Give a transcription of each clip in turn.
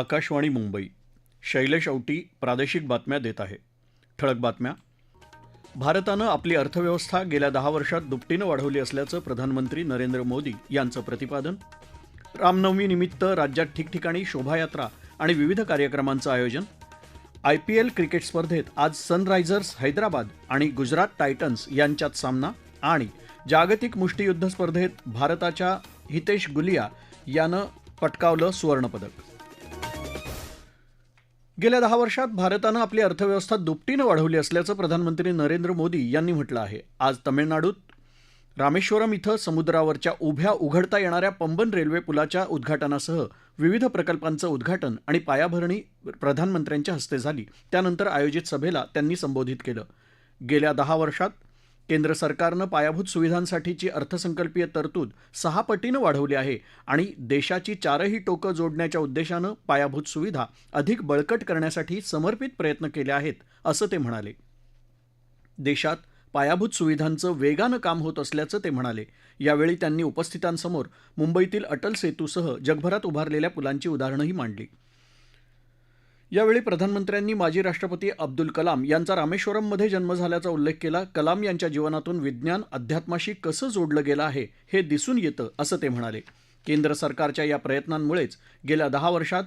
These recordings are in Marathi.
आकाशवाणी मुंबई. शैलेश औटी प्रादेशिक बातम्या देत आहे. ठळक बातम्या. भारतानं आपली अर्थव्यवस्था गेल्या दहा वर्षात दुपटीनं वाढवली असल्याचं प्रधानमंत्री नरेंद्र मोदी यांचं प्रतिपादन. रामनवमीनिमित्त राज्यात ठिकठिकाणी शोभायात्रा आणि विविध कार्यक्रमांचं आयोजन. आय पी एल क्रिकेट स्पर्धेत आज सनरायझर्स हैदराबाद आणि गुजरात टायटन्स यांच्यात सामना आणि जागतिक मुष्टियुद्ध स्पर्धेत भारताच्या हितेश गुलिया यानं पटकावलं सुवर्णपदक. गेल्या दहा वर्षात भारतानं आपली अर्थव्यवस्था दुपटीनं वाढवली असल्याचं प्रधानमंत्री नरेंद्र मोदी यांनी म्हटलं आहे. आज तमिळनाडूत रामेश्वरम इथं समुद्रावरच्या उभ्या उघडता येणाऱ्या पंबन रेल्वे पुलाच्या उद्घाटनासह विविध प्रकल्पांचं उद्घाटन आणि पायाभरणी प्रधानमंत्र्यांच्या हस्ते झाली. त्यानंतर आयोजित सभेला त्यांनी संबोधित केलं. गेल्या दहा वर्षात केंद्र सरकारनं पायाभूत सुविधांसाठीची अर्थसंकल्पीय तरतूद सहा पटीनं वाढवली आहे आणि देशाची चारही टोकं जोडण्याच्या उद्देशानं पायाभूत सुविधा अधिक बळकट करण्यासाठी समर्पित प्रयत्न केले आहेत असं ते म्हणाले. देशात पायाभूत सुविधांचं वेगानं काम होत असल्याचं ते म्हणाले. यावेळी त्यांनी उपस्थितांसमोर मुंबईतील अटल सेतूसह जगभरात उभारलेल्या पुलांची उदाहरणंही मांडली. यावेळी प्रधानमंत्र्यांनी माजी राष्ट्रपती अब्दुल कलाम यांचा रामेश्वरममध्ये जन्म झाल्याचा उल्लेख केला. कलाम यांच्या जीवनातून विज्ञान अध्यात्माशी कसं जोडलं गेलं आहे हे दिसून येतं असं ते म्हणाले. केंद्र सरकारच्या या प्रयत्नांमुळेच गेल्या दहा वर्षात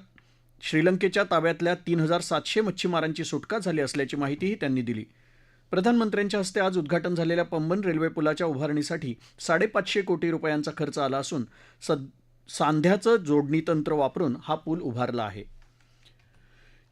श्रीलंकेच्या ताब्यातल्या तीन हजार सातशे मच्छीमारांची सुटका झाली असल्याची माहितीही त्यांनी दिली. प्रधानमंत्र्यांच्या हस्ते आज उद्घाटन झालेल्या पंबन रेल्वे पुलाच्या उभारणीसाठी साडेपाचशे कोटी रुपयांचा खर्च आला असून सद सांध्याचं जोडणी तंत्र वापरून हा पूल उभारला आहे.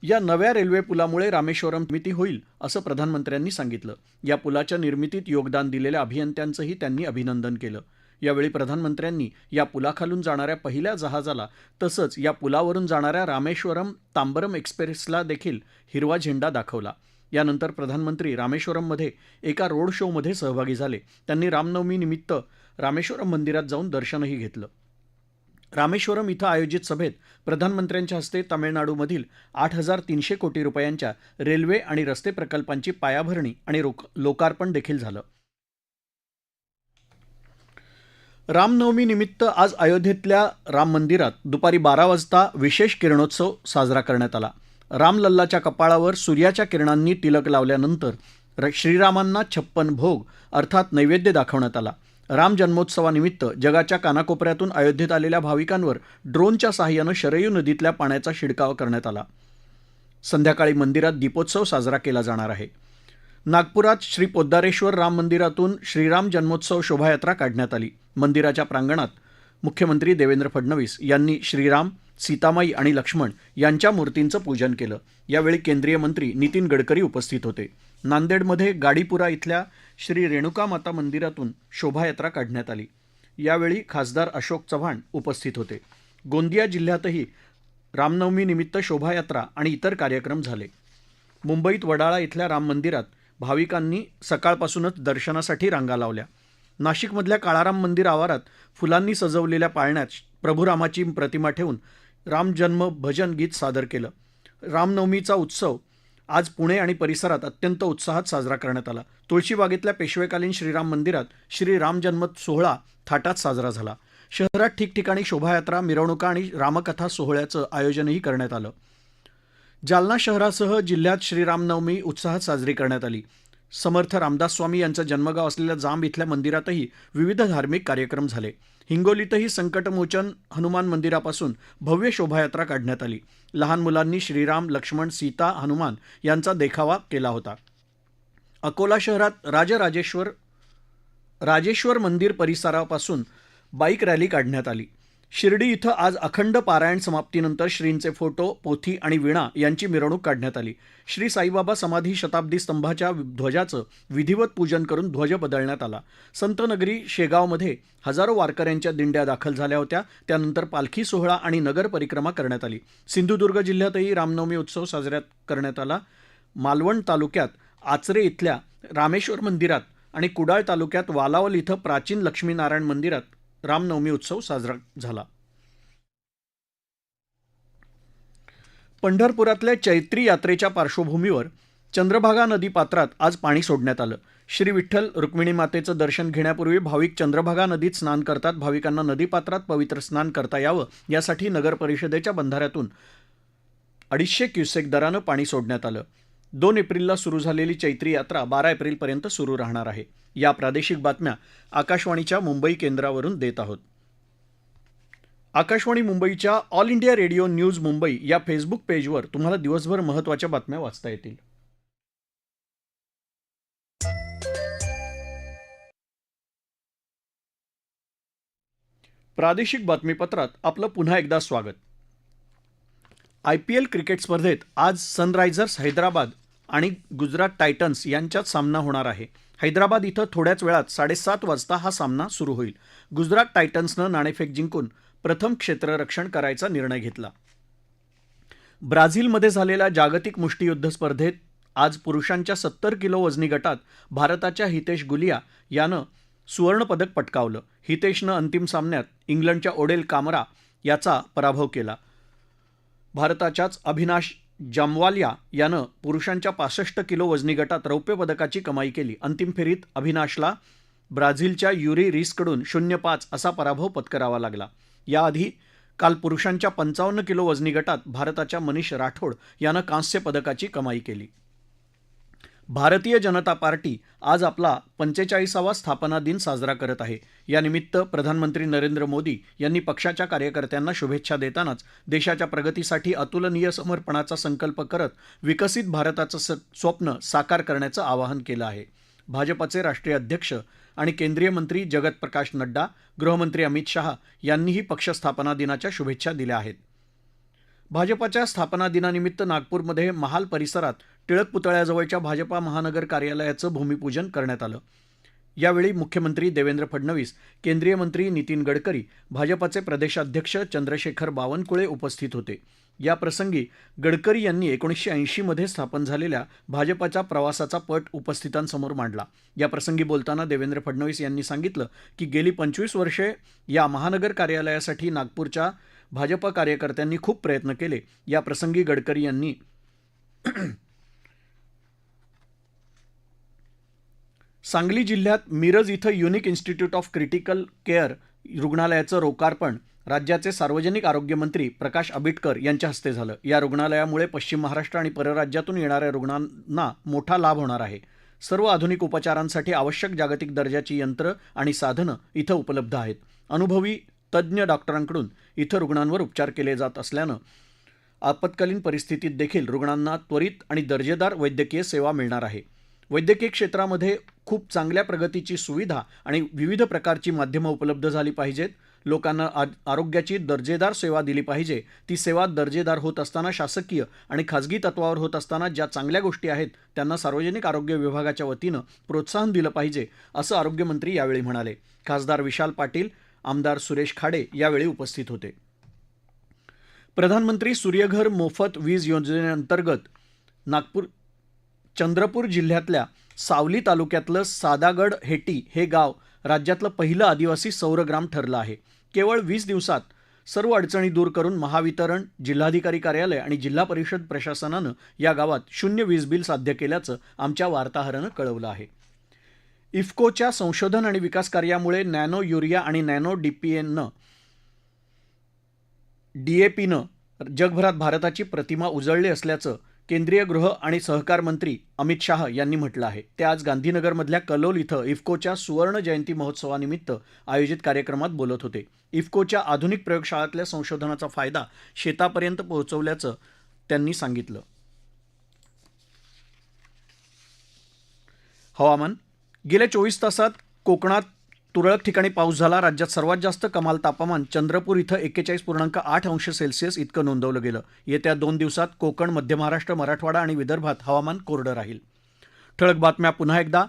या नव्या रेल्वे पुलामुळे रामेश्वरम निर्मिती होईल असं प्रधानमंत्र्यांनी सांगितलं. या पुलाच्या निर्मितीत योगदान दिलेल्या अभियंत्यांचंही त्यांनी अभिनंदन केलं. यावेळी प्रधानमंत्र्यांनी या पुलाखालून जाणाऱ्या पहिल्या जहाजाला तसंच या पुलावरून जाणाऱ्या रामेश्वरम तांबरम एक्सप्रेसला देखील हिरवा झेंडा दाखवला. यानंतर प्रधानमंत्री रामेश्वरममध्ये एका रोड शोमध्ये सहभागी झाले. त्यांनी रामनवमीनिमित्त रामेश्वरम मंदिरात जाऊन दर्शनही घेतलं. रामेश्वरम इथं आयोजित सभेत प्रधानमंत्र्यांच्या हस्ते तामिळनाडूमधील आठ हजार तीनशे कोटी रुपयांच्या रेल्वे आणि रस्ते प्रकल्पांची पायाभरणी आणि रोक लोकार्पण देखील झालं. रामनवमी निमित्त आज अयोध्येतल्या राम मंदिरात दुपारी बारा वाजता विशेष किरणोत्सव साजरा करण्यात आला. रामलल्लाच्या कपाळावर सूर्याच्या किरणांनी तिलक लावल्यानंतर श्रीरामांना छप्पन भोग अर्थात नैवेद्य दाखवण्यात आला. राम जन्मोत्सवानिमित्त जगाच्या कानाकोपऱ्यातून अयोध्येत आलेल्या भाविकांवर ड्रोनच्या सहाय्यानं शरयू नदीतल्या पाण्याचा शिडकाव करण्यात आला. संध्याकाळी मंदिरात दीपोत्सव साजरा केला जाणार आहे. नागपुरात श्री पोद्दारेश्वर राम मंदिरातून श्रीराम जन्मोत्सव शोभायात्रा काढण्यात आली. मंदिराच्या प्रांगणात मुख्यमंत्री देवेंद्र फडणवीस यांनी श्रीराम सीतामाई आणि लक्ष्मण यांच्या मूर्तींचं पूजन केलं. यावेळी केंद्रीय मंत्री नितीन गडकरी उपस्थित होते. नांदेडमध्ये गाडीपुरा इथल्या श्री रेणुका माता मंदिरातून शोभायात्रा काढण्यात आली. यावेळी खासदार अशोक चव्हाण उपस्थित होते. गोंदिया जिल्ह्यातही रामनवमीनिमित्त शोभायात्रा आणि इतर कार्यक्रम झाले. मुंबईत वडाळा इथल्या राम मंदिरात भाविकांनी सकाळपासूनच दर्शनासाठी रांगा लावल्या. नाशिकमधल्या काळाराम मंदिर आवारात फुलांनी सजवलेल्या पाळण्यात प्रभुरामाची प्रतिमा ठेवून रामजन्म भजन गीत सादर केलं. रामनवमीचा उत्सव आज पुणे आणि परिसरात अत्यंत उत्साहात साजरा करण्यात आला. तुळशीबागेतल्या पेशवेकालीन श्रीराम मंदिरात श्री रामजन्म सोहळा थाटात साजरा झाला. शहरात ठिकठिकाणी शोभायात्रा मिरवणुका आणि रामकथा सोहळ्याचं आयोजनही करण्यात आलं. जालना शहरासह जिल्ह्यात श्रीरामनवमी उत्साहात साजरी करण्यात आली. समर्थ रामदास स्वामी यांचं जन्मगाव असलेल्या जांब इथल्या मंदिरातही विविध धार्मिक कार्यक्रम झाले. हिंगोलीतही संकटमोचन हनुमान मंदिरापासून भव्य शोभायात्रा काढण्यात आली. लहान मुलांनी श्रीराम लक्ष्मण सीता हनुमान यांचा देखावा केला होता. अकोला शहरात राजराजेश्वर राजेश्वर मंदिर परिसरापासून बाईक रॅली काढण्यात आली. शिर्डी इथं आज अखंड पारायण समाप्तीनंतर श्रींचे फोटो पोथी आणि विणा यांची मिरवणूक काढण्यात आली. श्री साईबाबा समाधी शताब्दी स्तंभाच्या ध्वजाचं विधिवत पूजन करून ध्वज बदलण्यात आला. संतनगरी शेगावमध्ये हजारो वारकऱ्यांच्या दिंड्या दाखल झाल्या होत्या. त्यानंतर पालखी सोहळा आणि नगर परिक्रमा करण्यात आली. सिंधुदुर्ग जिल्ह्यातही रामनवमी उत्सव साजरा करण्यात आला. मालवण तालुक्यात आचरे इथल्या रामेश्वर मंदिरात आणि कुडाळ तालुक्यात वालावल इथं प्राचीन लक्ष्मीनारायण मंदिरात रामनवमी उत्सव साजरा झाला. पंढरपुरातल्या चैत्री यात्रेच्या पार्श्वभूमीवर चंद्रभागा नदी पात्रात आज पाणी सोडण्यात आलं. श्री विठ्ठल रुक्मिणी मातेचं दर्शन घेण्यापूर्वी भाविक चंद्रभागा नदीत स्नान करतात. भाविकांना नदीपात्रात पवित्र स्नान करता यावं यासाठी नगर परिषदेच्या बंधाऱ्यातून अडीचशे क्युसेक दरानं पाणी सोडण्यात आलं. दोन एप्रिलला सुरू झालेली चैत्री यात्रा बारा एप्रिलपर्यंत सुरू राहणार आहे. या प्रादेशिक बातम्या आकाशवाणीच्या मुंबई केंद्रावरून देत आहोत. आकाशवाणी मुंबईच्या all India radio news Mumbai या फेसबुक पेजवर तुम्हाला दिवसभर महत्त्वाच्या बातम्या वाचता येतील. प्रादेशिक बातमीपत्रात आपलं पुन्हा एकदा स्वागत. आय पी एल क्रिकेट स्पर्धेत आज सनरायझर्स हैदराबाद आणि गुजरात टायटन्स यांच्यात सामना होणार आहे. हैदराबाद इथं थोड्याच वेळात साडेसात वाजता हा सामना सुरू होईल. गुजरात टायटन्सनं नाणेफेक जिंकून प्रथम क्षेत्ररक्षण करायचा निर्णय घेतला. ब्राझीलमध्ये झालेल्या जागतिक मुष्टियुद्ध स्पर्धेत आज पुरुषांच्या सत्तर किलो वजनी गटात भारताच्या हितेश गुलिया यानं सुवर्णपदक पटकावलं. हितेशनं अंतिम सामन्यात इंग्लंडच्या ओडेल कामरा याचा पराभव केला. भारताच्याच अभिनाश जामवालिया यानं पुरुषांच्या पासष्ट किलो वजनी गटात रौप्य पदकाची कमाई केली. अंतिम फेरीत अभिनाशला ब्राझीलच्या युरी रिसकडून शून्य पाच असा पराभव पत्करावा लागला. याआधी काल पुरुषांच्या पंचावन्न किलो वजनी गटात भारताच्या मनीष राठोड यानं कांस्य पदकाची कमाई केली. भारतीय जनता पार्टी आज आपला पंचेचाळीसावा स्थापना दिन साजरा करत आहे. यानिमित्त प्रधानमंत्री नरेंद्र मोदी यांनी पक्षाच्या कार्यकर्त्यांना शुभेच्छा देतानाच देशाच्या प्रगतीसाठी अतुलनीय समर्पणाचा संकल्प करत विकसित भारताचं स स्वप्न साकार करण्याचं आवाहन केलं आहे. भाजपचे राष्ट्रीय अध्यक्ष आणि केंद्रीय मंत्री जगत प्रकाश नड्डा गृहमंत्री अमित शहा यांनीही पक्ष स्थापना दिनाच्या शुभेच्छा दिल्या आहेत. भाजपाच्या स्थापना दिनानिमित्त नागपूरमध्ये महाल परिसरात टिळक पुतळ्याजवळच्या भाजपा महानगर कार्यालयाचं भूमिपूजन करण्यात आलं. यावेळी मुख्यमंत्री देवेंद्र फडणवीस केंद्रीय मंत्री नितीन गडकरी भाजपाचे प्रदेशाध्यक्ष चंद्रशेखर बावनकुळे उपस्थित होते. या प्रसंगी गडकरी यांनी एकोणीसशे ऐंशीमध्ये स्थापन झालेल्या भाजपाच्या प्रवासाचा पट उपस्थितांसमोर मांडला. या प्रसंगी बोलताना देवेंद्र फडणवीस यांनी सांगितलं की गेली पंचवीस वर्षे या महानगर कार्यालयासाठी नागपूरच्या भाजप कार्यकर्त्यांनी खूप प्रयत्न केले. या प्रसंगी गडकरी यांनी सांगली जिल्ह्यात मिरज इथं unique institute of critical care रुग्णालयाचं लोकार्पण राज्याचे सार्वजनिक आरोग्यमंत्री प्रकाश आबिटकर यांच्या हस्ते झालं. या रुग्णालयामुळे पश्चिम महाराष्ट्र आणि परराज्यातून येणाऱ्या रुग्णांना मोठा लाभ होणार आहे. सर्व आधुनिक उपचारांसाठी आवश्यक जागतिक दर्जाची यंत्र आणि साधनं इथं उपलब्ध आहेत. अनुभवी तज्ज्ञ डॉक्टरांकडून इथं रुग्णांवर उपचार केले जात असल्यानं आपत्कालीन परिस्थितीत देखील रुग्णांना त्वरित आणि दर्जेदार वैद्यकीय सेवा मिळणार आहे. वैद्यकीय क्षेत्रामध्ये खूप चांगल्या प्रगतीची सुविधा आणि विविध प्रकारची माध्यमं उपलब्ध झाली पाहिजेत. लोकांना आ आरोग्याची दर्जेदार सेवा दिली पाहिजे. ती सेवा दर्जेदार होत असताना शासकीय आणि खाजगी तत्वावर होत असताना ज्या चांगल्या गोष्टी आहेत त्यांना सार्वजनिक आरोग्य विभागाच्या वतीनं प्रोत्साहन दिलं पाहिजे असं आरोग्यमंत्री यावेळी म्हणाले. खासदार विशाल पाटील आमदार सुरेश खाडे यावेळी उपस्थित होते. प्रधानमंत्री सूर्यघर मोफत वीज योजनेअंतर्गत नागपूर चंद्रपूर जिल्ह्यातल्या सावली तालुक्यातलं सादागड हेटी हे गाव राज्यातलं पहिलं आदिवासी सौरग्राम ठरलं आहे. केवळ वीस दिवसात सर्व अडचणी दूर करून महावितरण जिल्हाधिकारी कार्यालय आणि जिल्हा परिषद प्रशासनानं या गावात शून्य वीज बिल साध्य केल्याचं आमच्या वार्ताहरानं कळवलं आहे. इफ्कोच्या संशोधन आणि विकास कार्यामुळे नॅनो युरिया आणि नॅनो डीपीएनं डीएपीनं जगभरात भारताची प्रतिमा उजळली असल्याचं केंद्रीय गृह आणि सहकार मंत्री अमित शाह यांनी म्हटलं आहे. ते आज गांधीनगरमधल्या कलोल इथं इफ्कोच्या सुवर्ण जयंती महोत्सवानिमित्त आयोजित कार्यक्रमात बोलत होते. इफ्कोच्या आधुनिक प्रयोगशाळातल्या संशोधनाचा फायदा शेतापर्यंत पोहोचवल्याचं त्यांनी सांगितलं. हवामान गेल्या चोवीस तासात कोकणात तुरळक ठिकाणी पाऊस झाला. राज्यात सर्वात जास्त कमाल तापमान चंद्रपूर इथं एक्केचाळीस पूर्णांक आठ अंश सेल्सिअस इतकं नोंदवलं गेलं. येत्या दोन दिवसात कोकण मध्य महाराष्ट्र मराठवाडा आणि विदर्भात हवामान कोरडं राहील. ठळक बातम्या पुन्हा एकदा.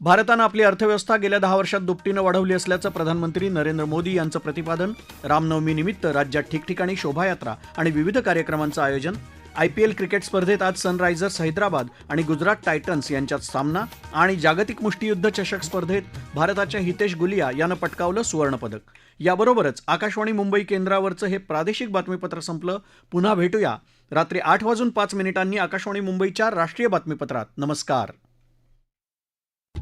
भारतानं आपली अर्थव्यवस्था गेल्या दहा वर्षात दुपटीनं वाढवली असल्याचं प्रधानमंत्री नरेंद्र मोदी यांचं प्रतिपादन. रामनवमीनिमित्त राज्यात ठिकठिकाणी शोभायात्रा आणि विविध कार्यक्रमांचं आयोजन. आय पी एल क्रिकेट स्पर्धेत आज सनरायझर्स हैदराबाद आणि गुजरात टायटन्स यांच्यात सामना आणि जागतिक मुष्टियुद्ध चषक स्पर्धेत भारताच्या हितेश गुलिया यानं पटकावलं सुवर्णपदक. याबरोबरच आकाशवाणी मुंबई केंद्रावरचं हे प्रादेशिक बातमीपत्र संपलं. पुन्हा भेटूया. रात्री आठ वाजून पाच मिनिटांनी आकाशवाणी मुंबईच्या राष्ट्रीय बातमीपत्रात. नमस्कार.